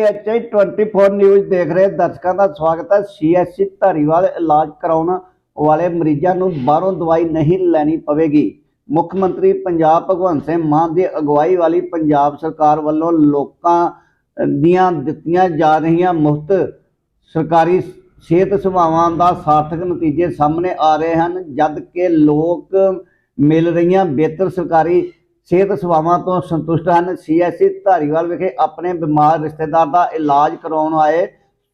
ਪੀਐਚਆਈ 24 news ਦੇਖ ਰਹੇ ਦਰਸ਼ਕਾਂ ਦਾ ਸਵਾਗਤ ਹੈ। ਸੀਐਸਸੀ ਧਾਰੀਵਾਲ ਇਲਾਜ ਕਰਾਉਣ ਵਾਲੇ ਮਰੀਜ਼ਾਂ ਨੂੰ ਬਾਹਰੋਂ ਦਵਾਈ ਨਹੀਂ ਲੈਣੀ ਪਵੇਗੀ। ਮੁੱਖ ਮੰਤਰੀ ਪੰਜਾਬ ਭਗਵੰਤ ਸਿੰਘ ਮਾਨ ਦੀ ਅਗਵਾਈ ਵਾਲੀ ਪੰਜਾਬ ਸਰਕਾਰ ਵੱਲੋਂ ਲੋਕਾਂ ਦੀਆਂ ਦਿੱਤੀਆਂ ਜਾ ਰਹੀਆਂ ਮੁਫਤ ਸਰਕਾਰੀ ਸਿਹਤ ਸੇਵਾਵਾਂ ਦਾ ਸਾਰਥਕ ਨਤੀਜੇ ਸਾਹਮਣੇ ਆ ਰਹੇ ਹਨ ਜਦ ਕਿ ਲੋਕ ਮਿਲ ਰਹੀਆਂ ਬਿਹਤਰ ਸਰਕਾਰੀ ਸਿਹਤ ਸੇਵਾਵਾਂ ਤੋਂ ਸੰਤੁਸ਼ਟ ਹਨ। ਸੀਐਸਸੀ ਧਾਰੀਵਾਲ ਵਿਖੇ ਆਪਣੇ ਬਿਮਾਰ ਰਿਸ਼ਤੇਦਾਰ ਦਾ ਇਲਾਜ ਕਰਾਉਣ ਆਏ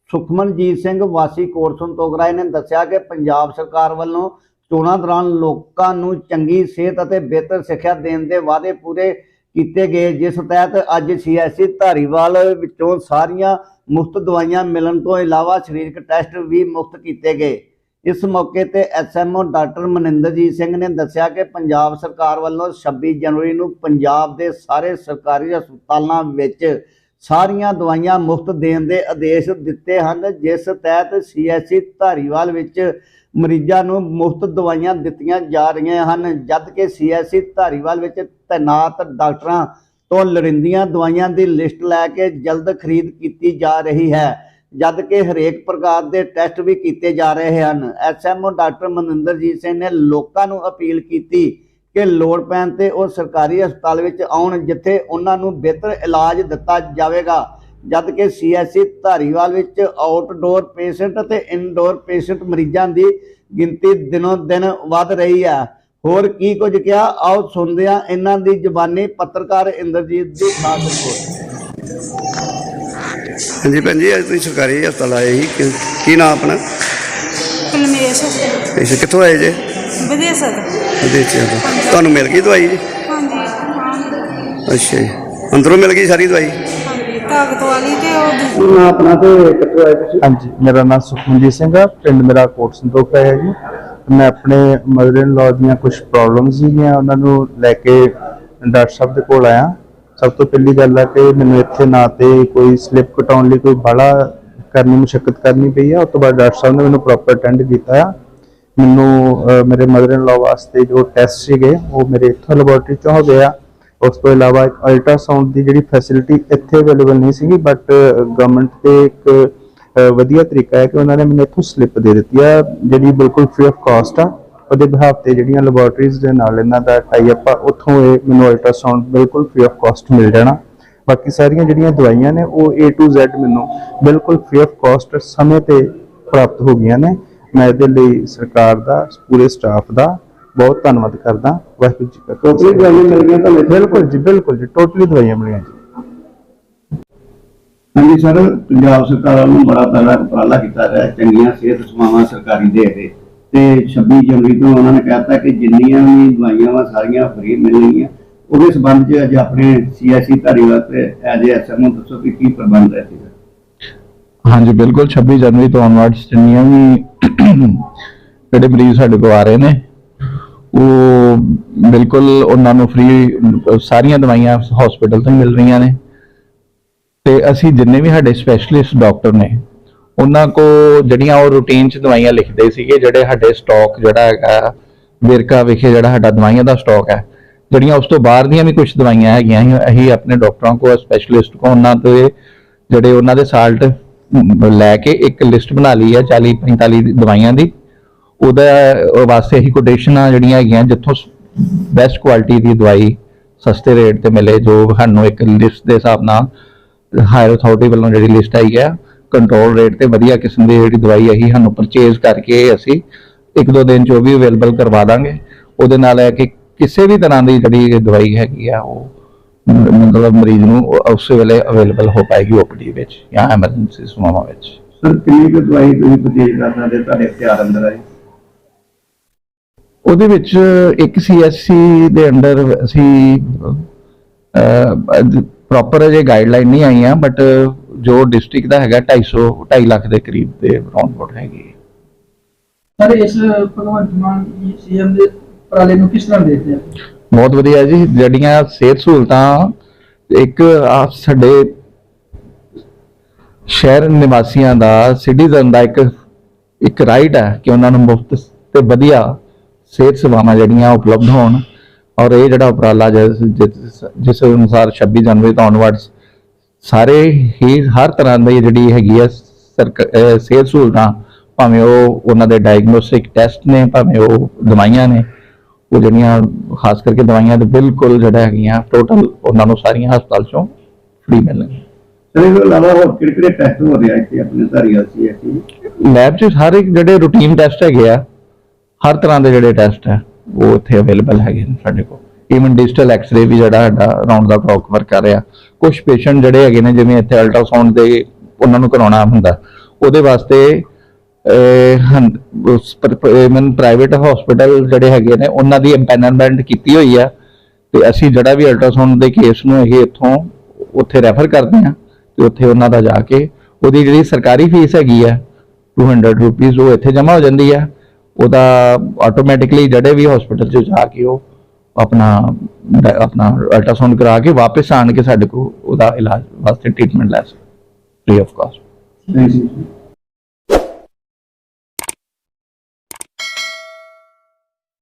ਸੁਖਮਨਜੀਤ ਸਿੰਘ ਵਾਸੀ ਕੋਟ ਸੰਤੋਖਰਾਏ ਨੇ ਦੱਸਿਆ ਕਿ ਪੰਜਾਬ ਸਰਕਾਰ ਵੱਲੋਂ ਚੋਣਾਂ ਦੌਰਾਨ ਲੋਕਾਂ ਨੂੰ ਚੰਗੀ ਸਿਹਤ ਅਤੇ ਬਿਹਤਰ ਸਿੱਖਿਆ ਦੇਣ ਦੇ ਵਾਅਦੇ ਪੂਰੇ ਕੀਤੇ ਗਏ, ਜਿਸ ਤਹਿਤ ਅੱਜ ਸੀਐਸਸੀ ਧਾਰੀਵਾਲ ਵਿੱਚੋਂ ਸਾਰੀਆਂ ਮੁਫਤ ਦਵਾਈਆਂ ਮਿਲਣ ਤੋਂ ਇਲਾਵਾ ਸਰੀਰਕ ਟੈਸਟ ਵੀ ਮੁਫਤ ਕੀਤੇ ਗਏ। ਇਸ ਮੌਕੇ ਤੇ ਐਸਐਮਓ ਡਾਕਟਰ ਮਨਿੰਦਰਜੀਤ ਸਿੰਘ ਨੇ ਦੱਸਿਆ ਕਿ ਪੰਜਾਬ ਸਰਕਾਰ ਵੱਲੋਂ 26 ਜਨਵਰੀ ਨੂੰ ਪੰਜਾਬ ਦੇ ਸਾਰੇ ਸਰਕਾਰੀ ਹਸਪਤਾਲਾਂ ਵਿੱਚ ਸਾਰੀਆਂ ਦਵਾਈਆਂ ਮੁਫਤ ਦੇਣ ਦੇ ਆਦੇਸ਼ ਦਿੱਤੇ ਹਨ, ਜਿਸ ਤਹਿਤ ਸੀਐਸਸੀ ਧਾਰੀਵਾਲ ਵਿੱਚ ਮਰੀਜ਼ਾਂ ਨੂੰ ਮੁਫਤ ਦਵਾਈਆਂ ਦਿੱਤੀਆਂ ਜਾ ਰਹੀਆਂ ਹਨ, ਜਦਕਿ ਸੀਐਸਸੀ ਧਾਰੀਵਾਲ ਵਿੱਚ ਤੈਨਾਤ ਡਾਕਟਰਾਂ ਤੋਂ ਲੋੜੀਂਦੀਆਂ ਦਵਾਈਆਂ ਦੀ ਲਿਸਟ ਲੈ ਕੇ ਜਲਦ ਖਰੀਦ ਕੀਤੀ ਜਾ ਰਹੀ ਹੈ। ਜਦ ਕਿ ਹਰੇਕ ਪ੍ਰਕਾਰ ਦੇ ਟੈਸਟ ਵੀ ਕੀਤੇ ਜਾ ਰਹੇ ਹਨ। ਐਸਐਮਓ ਡਾਕਟਰ ਮਨਿੰਦਰਜੀਤ ਸਿੰਘ ਨੇ ਲੋਕਾਂ ਨੂੰ ਅਪੀਲ ਕੀਤੀ ਕਿ ਲੋੜ ਪੈਣ ਤੇ ਉਹ ਸਰਕਾਰੀ ਹਸਪਤਾਲ ਵਿੱਚ ਆਉਣ, ਜਿੱਥੇ ਉਹਨਾਂ ਨੂੰ ਬਿਹਤਰ ਇਲਾਜ ਦਿੱਤਾ ਜਾਵੇਗਾ। ਜਦ ਕਿ ਸੀਐਸਸੀ ਧਾਰੀਵਾਲ ਵਿੱਚ ਆਊਟਡੋਰ ਪੇਸ਼ੈਂਟ ਅਤੇ ਇਨਡੋਰ ਪੇਸ਼ੈਂਟ ਮਰੀਜ਼ਾਂ ਦੀ ਗਿਣਤੀ ਦਿਨੋਂ ਦਿਨ ਵੱਧ ਰਹੀ ਹੈ। ਹੋਰ ਕੀ ਕੁਝ ਕਿਹਾ? ਆਓ ਸੁਣਦੇ ਹਾਂ ਇਹਨਾਂ ਦੀ ਜ਼ੁਬਾਨੀ ਪੱਤਰਕਾਰ ਇੰਦਰਜੀਤ ਦੀ ਖਾਸ ਰਿਪੋਰਟ। ਹਾਂਜੀ ਭੈਣ ਜੀ ਅੱਜ ਤੁਸੀਂ ਸਰਕਾਰੀ ਹਸਪਤਾਲ ਆਏ ਸੀ। ਕਿ- ਕੀ ਨਾਮ ਆਪਣਾ? ਕਲਮੇਸ਼ ਅੱਛਾ ਕਿੱਥੋਂ ਆਏ ਜੇ? ਵਿਦੇਸ਼ਰ ਵਿਦੇਸ਼ੀਆਂ ਤੋਂ। ਤੁਹਾਨੂੰ ਮਿਲ ਗਈ ਦਵਾਈ ਜੀ? ਹਾਂਜੀ ਹਾਂ। ਅੱਛਾ ਜੀ। ਅੰਦਰੋਂ ਮਿਲ ਗਈ ਸਾਰੀ ਦਵਾਈ? ਹਾਂਜੀ ਤਾਕਤ ਵਾਲੀ ਤੇ ਉਹ ਦੂਜੀ ਆਪਣਾ ਤੇ ਕਿੱਥੋਂ ਆਏ ਤੁਸੀਂ? ਹਾਂਜੀ ਮੇਰਾ ਨਾਮ ਸੁਖਮਨਜੀਤ ਸਿੰਘ ਆ। ਪਿੰਡ ਮੇਰਾ ਕੋਟ ਸੰਤੋਖ ਹੈ ਜੀ। ਮੈਂ ਆਪਣੇ ਮਦਰ ਇਨ ਲਾਅ ਦੀਆਂ ਕੁਝ ਪ੍ਰੋਬਲਮਸ ਸੀਗੀਆਂ ਉਹਨਾਂ ਨੂੰ ਲੈ ਕੇ ਡਾਕਟਰ ਸਾਹਿਬ ਦੇ ਕੋਲ ਆਇਆ। ਸਭ ਤੋਂ ਪਹਿਲੀ ਗੱਲ ਆ ਕਿ ਮੈਨੂੰ ਇੱਥੇ ਨਾ ਤੇ ਕੋਈ ਸਲਿੱਪ ਕਟਾਉਣ ਲਈ ਕੋਈ ਬੜਾ ਕਰਨੀ ਮੁਸ਼ਕਲ ਕਰਨੀ ਪਈ ਆ। ਉਸ ਤੋਂ ਬਾਅਦ ਡਾਕਟਰ ਸਾਹਿਬ ਨੇ ਮੈਨੂੰ ਪ੍ਰੋਪਰ ਅਟੈਂਡ ਕੀਤਾ ਆ। ਮੈਨੂੰ ਮੇਰੇ ਮਦਰ ਇਨ ਲਾਅ ਵਾਸਤੇ ਜੋ ਟੈਸਟ ਸੀਗੇ, ਉਹ ਮੇਰੇ ਇੱਥੋਂ ਲੈਬੋਰਟਰੀ ਚੋਂ ਹੋ ਗਿਆ ਉਸ ਤੋਂ ਇਲਾਵਾ ਇੱਕ ਅਲਟਰਾਸਾਊਂਡ ਦੀ ਜਿਹੜੀ ਫੈਸਿਲਿਟੀ ਇੱਥੇ ਅਵੇਲੇਬਲ ਨਹੀਂ ਸੀਗੀ ਬਟ ਗਵਰਨਮੈਂਟ ਤੇ ਇੱਕ ਵਧੀਆ ਤਰੀਕਾ ਹੈ ਕਿ ਉਹਨਾਂ ਨੇ ਮੈਨੂੰ ਇੱਥੋਂ ਸਲਿੱਪ ਦੇ ਦਿੱਤੀ ਆ, ਜਿਹੜੀ ਬਿਲਕੁਲ ਫ੍ਰੀ ਆਫ ਕਾਸਟ ਆ। ਉਹਦੇ ਬਿਹਾਫ ਤੇ ਜਿਹੜੀਆਂ ਲੈਬੋਰਟਰੀਜ਼ ਦੇ ਨਾਲ ਇਹਨਾਂ ਦਾ ਟਾਈ ਅਪ ਆ ਉੱਥੋਂ ਇਹ ਮੈਨੂੰ ਅਲਟਰਾਸਾਊਂਡ ਬਿਲਕੁਲ ਫ੍ਰੀ ਆਫ ਕਾਸਟ ਮਿਲ ਜਾਣਾ। ਬਾਕੀ ਸਾਰੀਆਂ ਜਿਹੜੀਆਂ ਦਵਾਈਆਂ ਨੇ ਉਹ A to Z ਮੈਨੂੰ ਬਿਲਕੁਲ ਫ੍ਰੀ ਆਫ ਕਾਸਟ ਸਮੇਂ ਤੇ ਪ੍ਰਾਪਤ ਹੋ ਗਈਆਂ ਨੇ। ਮੈਂ ਇਹਦੇ ਲਈ ਸਰਕਾਰ ਦਾ ਪੂਰੇ ਸਟਾਫ ਦਾ ਬਹੁਤ ਧੰਨਵਾਦ ਕਰਦਾ। ਵਾਹਿਗੁਰੂ ਜੀ ਕਾ ਟੋਟਲੀ ਦਵਾਈਆਂ ਮਿਲ ਗਈਆਂ ਤੁਹਾਨੂੰ? ਬਿਲਕੁਲ ਜੀ ਬਿਲਕੁਲ ਜੀ ਟੋਟਲੀ ਦਵਾਈਆਂ ਮਿਲੀਆਂ ਜੀ। ਹਾਂਜੀ ਸਰ ਪੰਜਾਬ ਸਰਕਾਰ ਵੱਲੋਂ ਬੜਾ ਤਗੜਾ ਉਪਰਾਲਾ ਕੀਤਾ ਹੈ, ਚੰਗੀਆਂ ਸਿਹਤ ਸੇਵਾਵਾਂ ਸਰਕਾਰੀ ਦੇ ਰਹੇ। ਤੇ 26 ਜਨਵਰੀ ਤੋਂ ਉਹਨਾਂ ਨੇ ਕਹਿਤਾ ਕਿ ਜਿੰਨੀਆਂ ਵੀ ਦਵਾਈਆਂ ਵਾ ਸਾਰੀਆਂ ਫ੍ਰੀ ਮਿਲਣਗੀਆਂ, ਉਹਦੇ ਸੰਬੰਧ 'ਚ ਅੱਜ ਆਪਣੇ ਸੀਐਸਸੀ ਧਾਰੀਵਾਲ ਤੇ ਐਜ ਐਸਐਮਓ ਦੱਸੋ ਕਿ ਕੀ ਪ੍ਰਬੰਧ ਹੈ ਹਾਂਜੀ, ਬਿਲਕੁਲ 26 ਜਨਵਰੀ ਤੋਂ ਔਨਵਰਡਸ ਜਿੰਨੀਆਂ ਵੀ ਜਿਹੜੇ ਮਰੀਜ਼ ਸਾਡੇ ਕੋਲ ਆ ਰਹੇ ਨੇ, ਉਹ ਬਿਲਕੁਲ ਉਹਨਾਂ ਨੂੰ ਫ੍ਰੀ ਸਾਰੀਆਂ ਦਵਾਈਆਂ ਹਸਪੀਟਲ ਤੋਂ ਮਿਲ ਰਹੀਆਂ ਨੇ। ਤੇ ਅਸੀਂ ਜਿੰਨੇ ਵੀ ਸਾਡੇ ਸਪੈਸ਼ਲਿਸਟ ਡਾਕਟਰ ਨੇ ਉਹਨਾਂ ਕੋ ਜਿਹੜੀਆਂ ਉਹ ਰੂਟੀਨ ਚ ਦਵਾਈਆਂ ਲਿਖਦੇ ਸੀਗੇ ਜਿਹੜੇ ਸਾਡੇ ਸਟਾਕ ਜਿਹੜਾ ਹੈਗਾ ਵੇਰਕਾ ਵਿਖੇ ਜਿਹੜਾ ਸਾਡਾ ਦਵਾਈਆਂ ਦਾ ਸਟਾਕ ਹੈ ਜਿਹੜੀਆਂ ਉਸ ਤੋਂ ਬਾਹਰ ਦੀਆਂ ਵੀ ਕੁਝ ਦਵਾਈਆਂ ਹੈਗੀਆਂ ਸੀ, ਅਸੀਂ ਆਪਣੇ ਡਾਕਟਰਾਂ ਕੋ ਸਪੈਸ਼ਲਿਸਟ ਕੋ ਉਹਨਾਂ ਤੋਂ ਜਿਹੜੇ ਉਹਨਾਂ ਦੇ ਸਾਲਟ ਲੈ ਕੇ ਇੱਕ ਲਿਸਟ ਬਣਾ ਲਈ ਹੈ 40 45 ਦੀ ਦਵਾਈਆਂ ਦੀ। ਉਹਦਾ ਵਾਸਤੇ ਅਸੀਂ ਕੋਟੇਸ਼ਨਾਂ ਜਿਹੜੀਆਂ ਹੈਗੀਆਂ ਜਿੱਥੋਂ ਬੈਸਟ ਕੁਆਲਿਟੀ ਦੀ ਦਵਾਈ ਸਸਤੇ ਰੇਟ ਤੇ ਮਿਲੇ ਜੋ ਸਾਨੂੰ ਇੱਕ ਲਿਸਟ ਦੇ ਹਿਸਾਬ ਨਾਲ ਹਾਇਰ ਅਥਾਰਟੀ ਵੱਲੋਂ ਜਿਹੜੀ ਲਿਸਟ ਆਈ ਹੈ ਕੰਟਰੋਲ ਰੇਟ ਤੇ ਵਧੀਆ ਕਿਸਮ ਦੀ ਜਿਹੜੀ ਦਵਾਈ ਅਸੀਂ ਸਾਨੂੰ ਪਰਚੇਜ਼ ਕਰਕੇ ਅਸੀਂ ਇੱਕ ਦੋ ਦਿਨ ਚ ਉਹ ਵੀ ਅਵੇਲੇਬਲ ਕਰਵਾ ਦਾਂਗੇ। ਉਹਦੇ ਨਾਲ ਹੈ ਕਿ ਕਿਸੇ ਵੀ ਤਰ੍ਹਾਂ ਦੀ ਜਿਹੜੀ ਦਵਾਈ ਹੈਗੀ ਆ ਉਹ ਮਤਲਬ ਮਰੀਜ਼ ਨੂੰ ਉਸੇ ਵੇਲੇ ਅਵੇਲੇਬਲ ਹੋ ਪਾਏਗੀ ਓਪੀਡੀ ਵਿੱਚ ਜਾਂ ਐਮਰਜੈਂਸੀ ਸੇਵਾਵਾਂ ਵਿੱਚ। ਸਰ ਕਿੰਨੀ ਕੁ ਦਵਾਈ ਤੁਸੀਂ ਪਰਚੇਜ ਕਰ ਸਕਦੇ ਤੁਹਾਡੇ ਇਖਤਿਆਰ ਅੰਦਰ ਆਏ? ਉਹਦੇ ਵਿੱਚ ਇੱਕ ਸੀਐਸਸੀ ਦੇ ਅੰਡਰ ਅਸੀਂ ਪ੍ਰੋਪਰ ਅਜੇ ਗਾਈਡਲਾਈਨ ਨਹੀਂ ਆਈਆਂ ਬਟ ਜੋ ਡਿਸਟ੍ਰਿਕਟ ਦਾ ਹੈਗਾ 250 2.5 ਲੱਖ ਦੇ ਕਰੀਬ ਦੇ ਰਾਉਂਡ ਅਬਾਊਟ ਹੈਗੀ। ਸਰ ਇਸ ਭਗਵੰਤ ਮਾਨ ਸੀਐਮ ਦੇ ਉਪਰਾਲੇ ਨੂੰ ਕਿਸ ਤਰ੍ਹਾਂ ਦੇਖਦੇ ਆ ਬਹੁਤ ਵਧੀਆ ਜੀ ਜਿਹੜੀਆਂ ਸਿਹਤ ਸਹੂਲਤਾਂ ਇੱਕ ਆਹ ਸਾਡੇ ਸ਼ਹਿਰ ਨਿਵਾਸੀਆਂ ਦਾ ਸਿਟੀਜ਼ਨ ਦਾ ਇੱਕ ਇੱਕ ਰਾਈਟ ਹੈ ਕਿ ਉਹਨਾਂ ਨੂੰ ਮੁਫਤ ਤੇ ਵਧੀਆ ਸਿਹਤ ਸੇਵਾਵਾਂ ਜਿਹੜੀਆਂ ਉਪਲਬਧ ਹੋਣ ਔਰ ਇਹ ਜਿਹੜਾ ਉਪਰਾਲਾ ਜਿਸ ਅਨੁਸਾਰ 26 ਜਨਵਰੀ ਤੋਂ onwards ਸਾਰੇ ਹੀ ਹਰ ਤਰ੍ਹਾਂ ਦੀ ਜਿਹੜੀ ਹੈਗੀ ਅਹ ਸਿਹਤ ਸਹੂਲਤਾਂ ਭਾਵੇਂ ਉਹ ਉਹਨਾਂ ਦੇ ਡਾਇਗਨੋਸਟਿਕ ਟੈਸਟ ਨੇ ਭਾਵੇਂ ਉਹ ਦਵਾਈਆਂ ਨੇ ਉਹ ਜਿਹੜੀਆਂ ਖਾਸ ਕਰਕੇ ਦਵਾਈਆਂ ਤੇ ਬਿਲਕੁਲ ਜਿਹੜਾ ਹੈਗੀਆਂ ਟੋਟਲ ਉਹਨਾਂ ਨੂੰ ਸਾਰੀਆਂ ਹਸਪਤਾਲ ਚੋਂ ਫ੍ਰੀ ਮਿਲਣਗੀਆਂ। ਇਹ ਹੋਰ ਕਿਹੜੇ ਟੈਸਟ ਹੋ ਰਿਹਾ ਇੱਥੇ ਆਪਣੇ ਲੈਬ 'ਚ ਸਾਰੇ ਜਿਹੜੇ ਰੂਟੀਨ ਟੈਸਟ ਹੈਗੇ ਆ ਹਰ ਤਰ੍ਹਾਂ ਦੇ ਜਿਹੜੇ ਟੈਸਟ ਹੈ ਉਹ ਇੱਥੇ ਅਵੇਲੇਬਲ ਹੈਗੇ ਨੇ ਸਾਡੇ ਕੋਲ। ਈਵਨ ਡਿਜੀਟਲ ਐਕਸ-ਰੇ ਵੀ ਜਿਹੜਾ ਸਾਡਾ ਰਾਉਂਡ ਦਾ ਕਲੌਕ ਵਰਕ ਕਰ ਰਿਹਾ। ਕੁਝ ਪੇਸ਼ੈਂਟ ਜਿਹੜੇ ਹੈਗੇ ਨੇ, ਜਿਵੇਂ ਇੱਥੇ ਅਲਟਰਾਸਾਊਂਡ ਦੇ ਉਹਨਾਂ ਨੂੰ ਕਰਾਉਣਾ ਹੁੰਦਾ। ਉਹਦੇ ਵਾਸਤੇ ਮਨ ਪ੍ਰਾਈਵੇਟ ਹਸਪੀਟਲ ਜਿਹੜੇ ਹੈਗੇ ਨੇ, ਉਹਨਾਂ ਦੀ ਐਮਪੈਨਲਮੈਂਟ ਕੀਤੀ ਹੋਈ ਆ। ਤੇ ਅਸੀਂ ਜਿਹੜਾ ਵੀ ਅਲਟਰਾਸਾਊਂਡ ਦੇ ਕੇਸ ਨੂੰ ਇਹ ਇੱਥੋਂ ਉੱਥੇ ਰੈਫਰ ਕਰਦੇ ਆ ਤੇ ਉੱਥੇ ਉਹਨਾਂ ਦਾ ਜਾ ਕੇ ਉਹਦੀ ਜਿਹੜੀ ਸਰਕਾਰੀ ਫੀਸ ਹੈਗੀ ਆ 200 ਰੁਪੀਸ ਉਹ ਇੱਥੇ ਜਮ੍ਹਾਂ ਹੋ ਜਾਂਦੀ ਆ। ਉਹਦਾ ਆਟੋਮੈਟਿਕਲੀ ਜਿਹੜੇ ਵੀ ਹਸਪੀਟਲ 'ਚ ਜਾ ਕੇ ਉਹ ਆਪਣਾ ਆਪਣਾ ਅਲਟਰਾਸਾਊਂਡ ਕਰਾ ਕੇ ਵਾਪਸ ਆਣ ਕੇ ਸਾਡੇ ਕੋਲ ਉਹਦਾ ਇਲਾਜ ਵਾਸਤੇ ਟ੍ਰੀਟਮੈਂਟ ਲੈ ਸਕਦੇ। Free of cost thank you